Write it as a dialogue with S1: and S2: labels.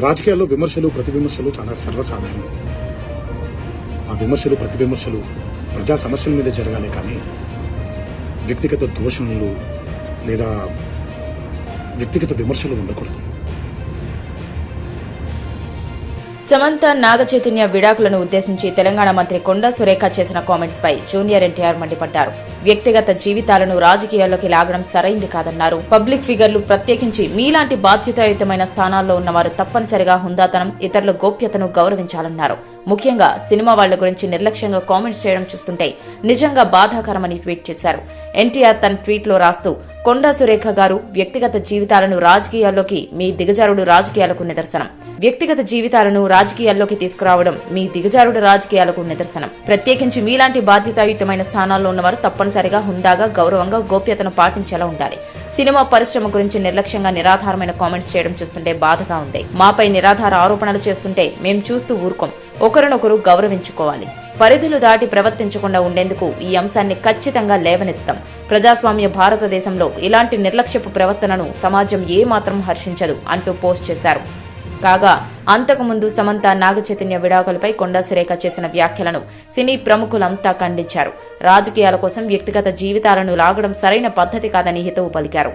S1: రాజకీయాల్లో విమర్శలు ప్రతి విమర్శలు చాలా సర్వసాధారణం. ఆ విమర్శలు ప్రతి విమర్శలు ప్రజా సమస్యల మీద జరగాలి కానీ వ్యక్తిగత దోషణలు లేదా వ్యక్తిగత విమర్శలు ఉండకూడదు.
S2: సమంత నాగచైతన్య విడాకులను ఉద్దేశించి తెలంగాణ మంత్రి కొండా సురేఖ చేసిన కామెంట్స్ పై జూనియర్ ఎన్టీఆర్ మండిపడ్డారు. వ్యక్తిగత జీవితాలను రాజకీయాల్లోకి లాగడం సరైంది కాదన్నారు. పబ్లిక్ ఫిగర్లు ప్రత్యేకించి మీలాంటి బాధ్యతాయుతమైన స్థానాల్లో ఉన్నవారు తప్పనిసరిగా హుందాతనం ఇతరుల గోప్యతను గౌరవించాలన్నారు. ముఖ్యంగా సినిమా వాళ్ళ గురించి నిర్లక్ష్యంగా కామెంట్స్ చేయడం చూస్తుంటే నిజంగా బాధాకరమని ట్వీట్ చేశారు. ఎన్టీఆర్ తన ట్వీట్లో రాస్తూ కొండా సురేఖ గారు వ్యక్తిగత జీవితాలను రాజకీయాల్లోకి మీ దిగజారుడు రాజకీయాలకు నిదర్శనం. వ్యక్తిగత జీవితాలను రాజకీయాల్లోకి తీసుకురావడం మీ దిగజారుడు రాజకీయాలకు నిదర్శనం. ప్రత్యేకించి మీలాంటి బాధ్యతాయుతమైన స్థానాల్లో ఉన్నవారు తప్పనిసరిగా హుందాగా గౌరవంగా గోప్యతను పాటించేలా ఉండాలి. సినిమా పరిశ్రమ గురించి నిర్లక్ష్యంగా నిరాధారమైన కామెంట్స్ చేయడం చూస్తుంటే బాధగా ఉంది. మాపై నిరాధార ఆరోపణలు చేస్తుంటే మేం చూస్తూ ఊరుకోం. ఒకరినొకరు గౌరవించుకోవాలి. పరిధులు దాటి ప్రవర్తించకుండా ఉండేందుకు ఈ అంశాన్ని ఖచ్చితంగా లేవనెత్తుతాం. ప్రజాస్వామ్య భారతదేశంలో ఇలాంటి నిర్లక్ష్యపు ప్రవర్తనను సమాజం ఏమాత్రం హర్షించదు అంటూ పోస్ట్ చేశారు. కాగా అంతకుముందు సమంత నాగచైతన్య విడాకులపై కొండా సురేఖ చేసిన వ్యాఖ్యలను సినీ ప్రముఖులంతా ఖండించారు. రాజకీయాల కోసం వ్యక్తిగత జీవితాలను లాగడం సరైన పద్ధతి కాదని హితవు పలికారు.